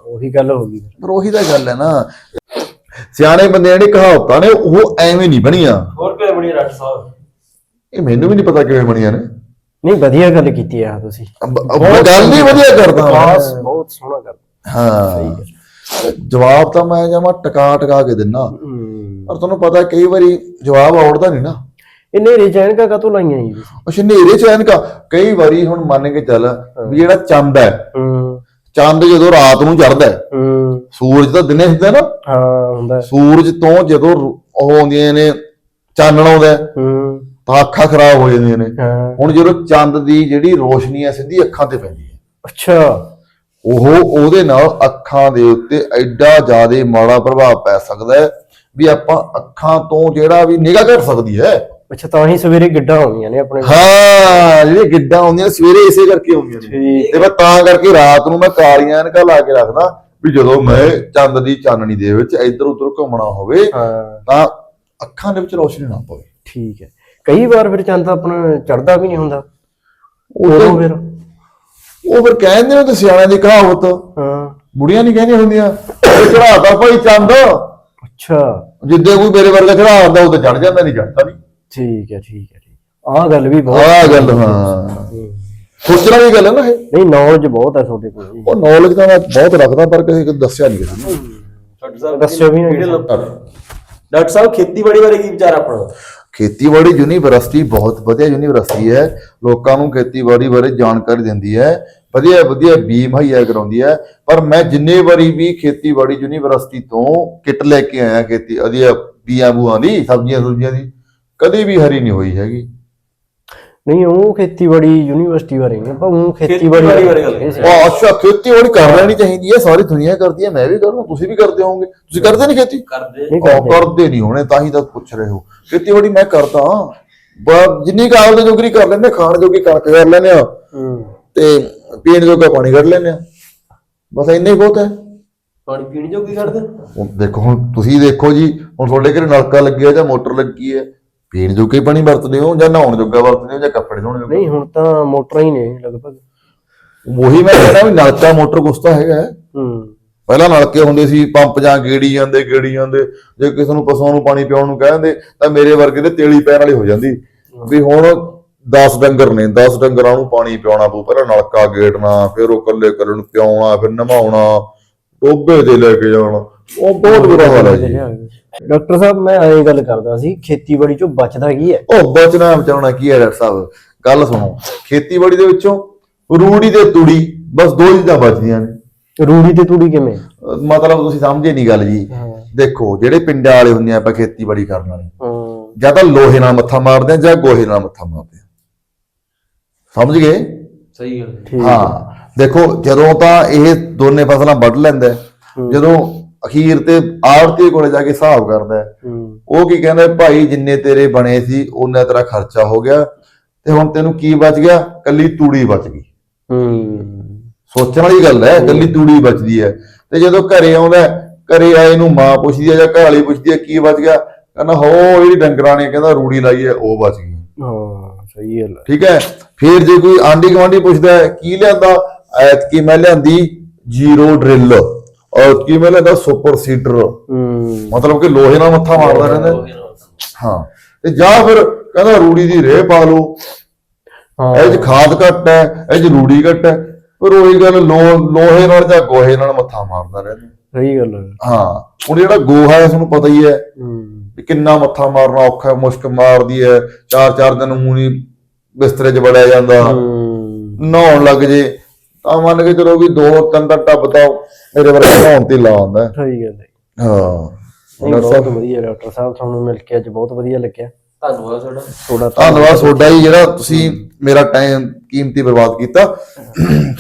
ਉਹੀ ਗੱਲ ਹੋ ਗਈ। ਪਰ ਉਹੀ ਤਾਂ ਗੱਲ ਹੈ ਨਾ। ਸਿਆਣੇ ਬੰਦਿਆਂ ਦੀ ਕਹਾਵਤਾਂ ਨੇ ਉਹ ਐਵੇਂ ਨਹੀਂ ਬਣੀਆਂ। ਹੋਰ ਕਿਵੇਂ ਬਣੀ ਡਾਕਟਰ ਸਾਹਿਬ? ਇਹ ਮੈਨੂੰ ਵੀ ਨਹੀਂ ਪਤਾ ਕਿਵੇਂ ਬਣੀਆਂ ਨੇ। ਨਹੀਂ ਵਧੀਆ ਗੱਲ ਕੀਤੀ ਆ ਤੁਸੀਂ। ਗੱਲ ਨਹੀਂ ਵਧੀਆ ਕਰਦਾ। ਬਸ ਬਹੁਤ ਸੋਹਣਾ ਕਰ ਹਾਂ। ਜਵਾਬ ਤਾਂ ਮੈਂ ਜਮਾ ਟਕਾ ਟਕਾ ਕੇ ਦਿੰਨਾ। ਪਰ ਤੁਹਾਨੂੰ ਪਤਾ ਕਈ ਵਾਰੀ ਜਵਾਬ ਆਉੜਦਾ ਨਹੀਂ ਨਾ। ਇਹ ਨੇਰੇ ਚੈਨਕਾ ਕਾਤੋਂ ਲਾਈਆਂ ਜੀ? ਤੁਸੀਂ? ਉਹ ਹਨੇਰੇ ਚ ਐਨਕਾ। ਕਈ ਵਾਰੀ ਹੁਣ ਮੰਨ ਕੇ ਚੱਲ ਵੀ ਜਿਹੜਾ ਚੰਦ ਹੈ ਚੰਦ ਜਦੋਂ ਰਾਤ ਨੂੰ ਚੜਦਾ ਹੈ ਸੂਰਜ ਤਾਂ ਦਿਨੇ ਹੁੰਦਾ ਨਾ। ਹਾਂ ਹੁੰਦਾ ਹੈ। ਸੂਰਜ ਤੋਂ ਜਦੋਂ ਉਹ ਆਉਂਦੀਆਂ ਨੇ ਚਾਨਣ ਆਉਂਦਾ ਤਾਂ ਅੱਖਾਂ ਖਰਾਬ ਹੋ ਜਾਂਦੀਆਂ ਨੇ। ਹਾਂ। ਹੁਣ ਜਦੋਂ ਚੰਦ ਦੀ ਜਿਹੜੀ ਰੋਸ਼ਨੀ ਹੈ ਸਿੱਧੀ ਅੱਖਾਂ ਤੇ ਪੈਂਦੀ ਹੈ। ਅੱਛਾ। ਉਹ ਉਹਦੇ ਨਾਲ ਅੱਖਾਂ ਦੇ ਉੱਤੇ ਐਡਾ ਜ਼ਿਆਦਾ ਮਾੜਾ ਪ੍ਰਭਾਵ ਪੈ ਸਕਦਾ ਹੈ ਵੀ ਆਪਾਂ ਅੱਖਾਂ ਤੋਂ ਜਿਹੜਾ ਵੀ ਨਿਗਾਹ ਘਟ ਸਕਦੀ ਹੈ। ਅੱਛਾ ਤਾਂ ਹੀ ਸਵੇਰੇ ਗਿੱਡਾਂ ਆਉਂਦੀਆਂ ਨੇ ਆਪਣੇ ਹਾਂ ਜਿਹੜੇ ਗਿੱਡਾਂ ਆਉਂਦੀਆਂ ਸਵੇਰੇ ਇਸੇ ਕਰਕੇ ਆਉਂਦੀਆਂ ਨੇ। ਠੀਕ। ਤੇ ਮੈਂ ਤਾਂ ਕਰਕੇ ਰਾਤ ਨੂੰ ਮੈਂ ਕਾਲੀਆਂ ਐਨਕਾਂ ਲਾ ਕੇ ਰੱਖਦਾ ਵੀ ਜਦੋਂ ਮੈਂ ਚੰਦ ਦੀ ਚਾਨਣੀ ਦੇ ਵਿੱਚ ਇੱਧਰ ਉੱਧਰ ਘੁੰਮਣਾ ਹੋਵੇ ਹਾਂ। ਤਾਂ ਅੱਖਾਂ ਦੇ ਵਿੱਚ ਰੋਸ਼ਨੀ ਨਾ ਪਵੇ। ਠੀਕ ਹੈ। ਕਈ ਵਾਰ ਫਿਰ ਚੰਦ ਆਪਣਾ ਚੜਦਾ ਵੀ ਨਹੀਂ ਹੁੰਦਾ। ਉਹ ਉਦੋਂ ਫਿਰ ਉਹ ਫਿਰ ਕਹਿੰਦੇ ਨੇ ਤੇ ਸਿਆਣਿਆਂ ਦੀ ਕਹਾਵਤ। ਹਾਂ। ਬੁੜੀਆਂ ਨਹੀਂ ਕਹਿੰਦੀਆਂ ਹੁੰਦੀਆਂ। ਚੜਾਤਾ ਭਾਈ ਚੰਦ। ਅੱਛਾ। ਜਿੱਦੇ ਕੋਈ ਮੇਰੇ ਵਰਗਾ ਚੜਾਉਂਦਾ ਉਹ ਤੇ ਚੜ ਜਾਂਦਾ ਨਹੀਂ ਚੜਦਾ ਨਹੀਂ। ਠੀਕ ਹੈ ਠੀਕ ਹੈ ਠੀਕ ਆਹ ਗੱਲ ਵੀ ਬਹੁਤ ਆਹ ਗੱਲ ਹਾਂ। ਸੋਚਣ ਵਾਲੀ ਗੱਲ ਹੈ ਨਾ ਇਹ। ਨਹੀਂ ਨੌਲੇਜ ਬਹੁਤ ਹੈ ਤੁਹਾਡੇ ਕੋਲ ਉਹ ਨੌਲੇਜ ਤਾਂ ਮੈਂ ਬਹੁਤ ਰੱਖਦਾ ਪਰ ਕਿਸੇ ਨੂੰ ਦੱਸਿਆ ਨਹੀਂ ਕਿਸੇ ਨੂੰ। ਡਾਕਟਰ ਸਾਹਿਬ ਦੱਸਿਓ ਵੀ ਨਾ ਕਿਹੜੇ ਕਿਸੇ ਲੋਕ- ਡਾਕਟਰ ਸਾਹਿਬ ਖੇਤੀਬਾੜੀ ਬਾਰੇ ਕੀ ਵਿਚਾਰ ਆਪਣਾ? ਖੇਤੀਬਾੜੀ ਯੂਨੀਵਰਸਿਟੀ ਬਹੁਤ ਵਧੀਆ ਯੂਨੀਵਰਸਿਟੀ ਹੈ। ਲੋਕਾਂ ਨੂੰ ਖੇਤੀਬਾੜੀ ਬਾਰੇ ਜਾਣਕਾਰੀ ਦਿੰਦੀ ਹੈ। ਵਧੀਆ ਵਧੀਆ ਬੀ ਮੁਹੱਈਆ ਕਰਾਉਂਦੀ ਹੈ। ਪਰ ਮੈਂ ਜਿੰਨੇ ਵਾਰੀ ਵੀ ਖੇਤੀਬਾੜੀ ਯੂਨੀਵਰਸਿਟੀ ਤੋਂ ਕਿੱਟ ਲੈ ਕੇ ਆਇਆ ਖੇਤੀ, ਅਧਿਆ ਬੀਆਂ ਬੂਆਂ ਦੀ, ਸਬਜ਼ੀਆਂ ਸੁਬਜ਼ੀਆਂ ਦੀ, ਕਦੇ ਵੀ ਹਰੀ ਨਹੀਂ ਹੋਈ ਹੈਗੀ। ਨਹੀਂ ਉਹ ਖੇਤੀਬਾੜੀ ਯੂਨੀਵਰਸਿਟੀ ਬਾਰੇ ਨਹੀਂ ਆਪਾਂ ਉਹ ਖੇਤੀਬਾੜੀ ਬਾਰੇ ਗੱਲ ਇਹ ਸੀ। ਉਹ ਅੱਛਾ ਖੇਤੀਬਾੜੀ ਕਰ ਲੈਣੀ ਚਾਹੀਦੀ ਹੈ ਸਾਰੀ ਦੁਨੀਆ ਕਰਦੀ ਹੈ ਮੈਂ ਵੀ ਕਰੂੰ ਤੁਸੀਂ ਵੀ ਕਰਦੇ ਹੋਵੋਗੇ। ਤੁਸੀਂ ਕਰਦੇ ਨਹੀਂ ਖੇਤੀ? ਕਰਦੇ। ਨਹੀਂ ਉਹ ਕਰਦੇ। ਨਹੀਂ ਹੋਣੇ ਤਾਂ ਹੀ ਤਾਂ ਪੁੱਛ ਰਹੇ ਹੋ। ਖੇਤੀਬਾੜੀ ਮੈਂ ਕਰਦਾ ਜਿੰਨੀ ਕਾਲ ਦੇ ਜੋਗਰੀ ਕਰ ਲੈਂਦੇ ਖਾਣ ਜੋਗੀ ਕਣਕ ਕਰ ਲੈਂਦੇ ਆ ਹੂੰ। ਤੇ ਪੀਣ ਜੋਗਾ ਪਾਣੀ ਕੱਢ ਲੈਂਦੇ ਆ ਬਸ ਇੰਨਾ ਹੀ ਬਹੁਤ ਹੈ। ਪਾਣੀ ਪੀਣ ਜੋਗੀ ਕਰਦੇ ਹੁਣ ਦੇਖੋ ਹੁਣ ਤੁਸੀਂ ਦੇਖੋ ਜੀ ਹੁਣ ਤੁਹਾਡੇ ਘਰੇ ਨਲਕਾ ਲੱਗਿਆ ਜਾਂ ਮੋਟਰ ਲੱਗੀ ਹੈ ਪੀਣ ਜੋਗੇ ਪਾਣੀ ਵਰਤਦੇ ਹੋ ਜਾਂ ਨਹਾਉਣ ਜੋਗਾ ਵਰਤਦੇ ਹੋ ਜਾਂ ਕੱਪੜੇ ਧੋਣ ਜੋਗਾ? ਨਹੀਂ ਹੁਣ ਤਾਂ ਮੋਟਰਾਂ ਹੀ ਨੇ ਲਗਭਗ। ਉਹੀ ਮੈਂ ਕਹਿੰਦਾ ਵੀ ਨਲਕਾ ਮੋਟਰ ਕੁਛ ਤਾਂ ਹੈਗਾ। ਹੈ। ਹੂੰ ਪਹਿਲਾਂ ਨਲਕੇ ਹੁੰਦੇ ਸੀ ਪੰਪ ਜਾਂ ਗੇੜੀ ਜਾਂਦੇ ਗੇੜੀ ਜਾਂਦੇ। ਜੇ ਕਿਸੇ ਨੂੰ ਪਸ਼ੂਆਂ ਨੂੰ ਪਾਣੀ ਪਿਆਉਣ ਨੂੰ ਕਹਿੰਦੇ ਤਾਂ ਮੇਰੇ ਵਰਗੇ ਦੇ ਤੇਲੀ ਪੈਣ ਵਾਲੀ ਹੋ ਜਾਂਦੀ। ਵੀ ਹੁਣ 10 ਡੰਗਰ ਨੇ 10 ਡੰਗਰਾਂ ਨੂੰ ਪਾਣੀ ਪਿਆਉਣਾ ਪਊ। ਪਹਿਲਾਂ ਨਲਕਾ ਗੇੜਨਾ ਫਿਰ ਉਹ ਕੱਲੇ ਕੱਲੇ ਨੂੰ ਪਿਆਉਣਾ ਫਿਰ ਨਵਾਉਣਾ ਟੋਬੇ ਤੇ ਲੈ ਕੇ ਜਾਣਾ। ਉਹ ਬਹੁਤ ਬੁਰਾ ਹਾਲ ਹੈ ਜੀ। ਡਾਕਟਰ ਸਾਹਿਬ ਮੈਂ ਐਂ ਗੱਲ ਕਰਦਾ ਸੀ ਖੇਤੀਬਾੜੀ ਚੋਂ ਬਚਦਾ ਕੀ ਹੈ? ਉਹ ਬਚਣਾ ਬਚਾਉਣਾ ਕੀ ਹੈ ਡਾਕਟਰ ਸਾਹਿਬ? ਗੱਲ ਸੁਣੋ ਖੇਤੀਬਾੜੀ ਦੇ ਵਿੱਚੋਂ ਰੂੜੀ ਤੇ ਤੁੜੀ ਬਸ ਦੋ ਚੀਜ਼ਾਂ ਬਚਦੀਆਂ ਨੇ। ਰੂੜੀ ਤੇ ਤੂੜੀ ਕਿਵੇਂ? ਮਤਲਬ ਤੁਸੀਂ ਸਮਝੇ ਨਹੀਂ ਗੱਲ ਜੀ। ਦੇਖੋ ਜਿਹੜੇ ਪਿੰਡਾਂ ਵਾਲੇ ਹੁੰਦੇ ਆ ਆਪਾਂ ਖੇਤੀਬਾੜੀ ਕਰਨ ਵਾਲੇ। ਹਾਂ। ਜਾਂ ਤਾਂ ਲੋਹੇ ਨਾਲ ਮੱਥਾ ਮਾਰਦੇ ਆ ਜਾਂ ਗੋਹੇ ਨਾਲ ਮੱਥਾ ਮਾਰਦੇ ਆ। ਸਮਝ ਗਏ? ਸਹੀ ਗੱਲ ਹੈ ਦੇਖੋ ਜਦੋਂ ਤਾਂ ਇਹ ਦੋਨੇ ਫਸਲਾਂ ਵੱਢ ਲੈਂਦਾ ਜਦੋਂ ਅਖੀਰ ਤੇ ਆੜਤੀ ਕੋਲੇ ਜਾ ਕੇ ਹਿਸਾਬ ਕਰਦਾ ਹੈ, ਹੂੰ। ਉਹ ਕੀ ਕਹਿੰਦਾ ਭਾਈ ਜਿੰਨੇ ਤੇਰੇ ਬਣੇ ਸੀ ਉਹਨਾਂ ਤੇਰਾ ਖਰਚਾ ਹੋ ਗਿਆ ਤੇ ਹੁਣ ਤੈਨੂੰ ਕੀ ਬਚ ਗਿਆ? ਕੱਲੀ ਤੂੜੀ ਬਚ ਗਈ। ਹੂੰ। ਸੋਚਣ ਵਾਲੀ ਗੱਲ ਹੈ। ਕੱਲੀ ਤੂੜੀ ਬਚਦੀ ਹੈ। ਤੇ ਜਦੋਂ ਘਰੇ ਆਉਂਦਾ ਹੈ, ਘਰੇ ਆਏ ਨੂੰ ਮਾਂ ਪੁੱਛਦੀ ਹੈ ਜਾਂ ਘਰ ਵਾਲੀ ਪੁੱਛਦੀ ਹੈ ਕੀ ਬਚ ਗਿਆ? ਕਹਿੰਦਾ ਹੋ ਜਿਹੜੀ ਡੰਗਰਾਂ ਨੇ ਕਹਿੰਦਾ ਰੂੜੀ ਲਾਈ ਹੈ ਉਹ ਬਚ ਗਈ। ਹਾਂ ਸਹੀ ਗੱਲ ਹੈ। ਠੀਕ ਹੈ? ਫਿਰ ਜੇ ਕੋਈ ਆਂਢੀ ਗੁਆਂਢੀ ਪੁੱਛਦਾ ਹੈ ਕੀ ਲਿਆਂਦਾ? ਐਤਕੀ ਮੈਂ ਲਿਆਂਦੀ ਜ਼ੀਰੋ ਡਰਿਲ। ਔਰ ਕੀ ਮੈਂ ਲਿਆਂਦਾ ਸੁਪਰ ਸੀਡਰ ਹੂੰ। ਮਤਲਬ ਕਿ ਲੋਹੇ ਨਾਲ ਮੱਥਾ ਮਾਰਦਾ ਰਹਿੰਦਾ। ਹਾਂ। ਤੇ ਜਾਂ ਫਿਰ ਕਹਿੰਦਾ ਰੂੜੀ ਦੀ ਰੇਹ ਪਾ ਲਓ। ਹਾਂ। ਇਹ ਚ ਖਾਦ ਘੱਟ ਹੈ ਇਹ ਚ ਰੂੜੀ ਘੱਟ ਹੈ। ਪਰ ਉਹੀ ਗੱਲ ਲੋਹੇ ਨਾਲ ਜਾਂ ਗੋਹੇ ਨਾਲ ਮੱਥਾ ਮਾਰਦਾ ਰਹਿੰਦਾ। ਸਹੀ ਗੱਲ ਹੈ। ਹਾਂ। ਹੁਣ ਜਿਹੜਾ ਗੋਹਾ ਹੈ ਤੁਹਾਨੂੰ ਪਤਾ ਹੀ ਹੈ ਹੂੰ। ਵੀ ਕਿੰਨਾ ਮੱਥਾ ਮਾਰਨਾ ਔਖਾ ਹੈ, ਮੁਸ਼ਕ ਮਾਰਦੀ ਹੈ। ਚਾਰ ਚਾਰ ਦਿਨ ਮੂੰਹ ਬਿਸਤਰੇ 'ਚ ਵੜਿਆ ਜਾਂਦਾ। ਹੂੰ। ਨਹਾਉਣ ਲੱਗ ਜੇ। ਤਾਂ ਮੰਨ ਕੇ ਚਲੋ ਵੀ ਦੋ ਤਿੰਨ ਦਾ ਟੱਬ ਤਾਂ ਮੇਰੇ ਵਰਗਾ ਨਹਾਉਣ ਤੇ ਲਾ ਆਉਂਦਾ ਸਹੀ ਗੱਲ ਹੈ। ਹਾਂ। ਨਹੀਂ ਬਹੁਤ ਵਧੀਆ ਡਾਕਟਰ ਸਾਹਿਬ ਤੁਹਾਨੂੰ ਮਿਲ ਕੇ ਅੱਜ ਬਹੁਤ ਵਧੀਆ ਲੱਗਿਆ। ਧੰਨਵਾਦ ਤੁਹਾਡਾ। ਥੋੜਾ ਧੰਨਵਾਦ ਤੁਹਾਡਾ ਜਿਹੜਾ ਤੁਸੀਂ ਮੇਰਾ ਟਾਈਮ ਕੀਮਤੀ ਬਰਬਾਦ ਕੀਤਾ।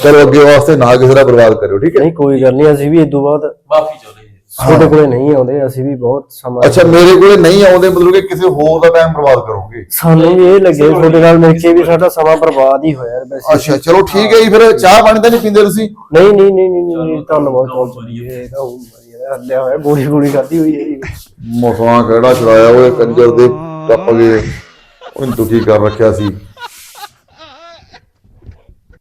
ਚਲੋ ਅੱਗੇ ਵਾਸਤੇ ਨਾ ਕਿਸੇ ਦਾ ਬਰਬਾਦ ਕਰਿਓ ਠੀਕ ਹੈ? ਨਹੀਂ ਕੋਈ ਗੱਲ ਨਹੀਂ ਅਸੀਂ ਵੀ ਇਦੋਂ ਬਾਅਦ ਮਾਫੀ ਚਾਹੁੰਦੇ। ਤੁਹਾਡੇ ਕੋਲੇ ਨਹੀਂ ਆਉਂਦੇ ਅਸੀਂ ਵੀ ਬਹੁਤ ਸਮਾਂ ਅੱਛਾ ਮੇਰੇ ਕੋਲੇ ਨਹੀਂ ਆਉਂਦੇ ਮਤਲਬ ਕਿ ਕਿਸੇ ਹੋਰ ਦਾ ਟਾਈਮ ਬਰਬਾਦ ਕਰੋਗੇ? ਸਾਨੂੰ ਇਹ ਲੱਗੇ ਤੁਹਾਡੇ ਨਾਲ ਮਿਲ ਕੇ ਵੀ ਸਾਡਾ ਸਮਾਂ ਬਰਬਾਦ ਹੀ ਹੋਇਆ ਵੈਸੇ। ਅੱਛਾ ਚਲੋ ਠੀਕ ਹੈ ਜੀ ਫਿਰ ਚਾਹ ਪਾਣੀ ਤਾਂ ਨਹੀਂ ਪੀਂਦੇ ਤੁਸੀਂ? ਨਹੀਂ ਨਹੀਂ ਨਹੀਂ ਨਹੀਂ ਨਹੀਂ, ਨਹੀਂ ਧੰਨਵਾਦ ਬਹੁਤ ਵਧੀਆ ਇਹ ਤਾਂ ਉਹ ਵਧੀਆ ਹੱਲਿਆ ਹੋਇਆ ਗੋਲੀ ਗੋਲੀ ਖਾਦੀ ਹੋਈ ਹੈ ਜੀ। ਮਸਾਂ ਕਿਹੜਾ ਚਲਾਇਆ ਉਹ ਕੰਜਰ ਦੇ ਟੱਪ ਗਏ। ਉਹਨੂੰ ਦੁਖੀ ਕਰ ਰੱਖਿਆ ਸੀ?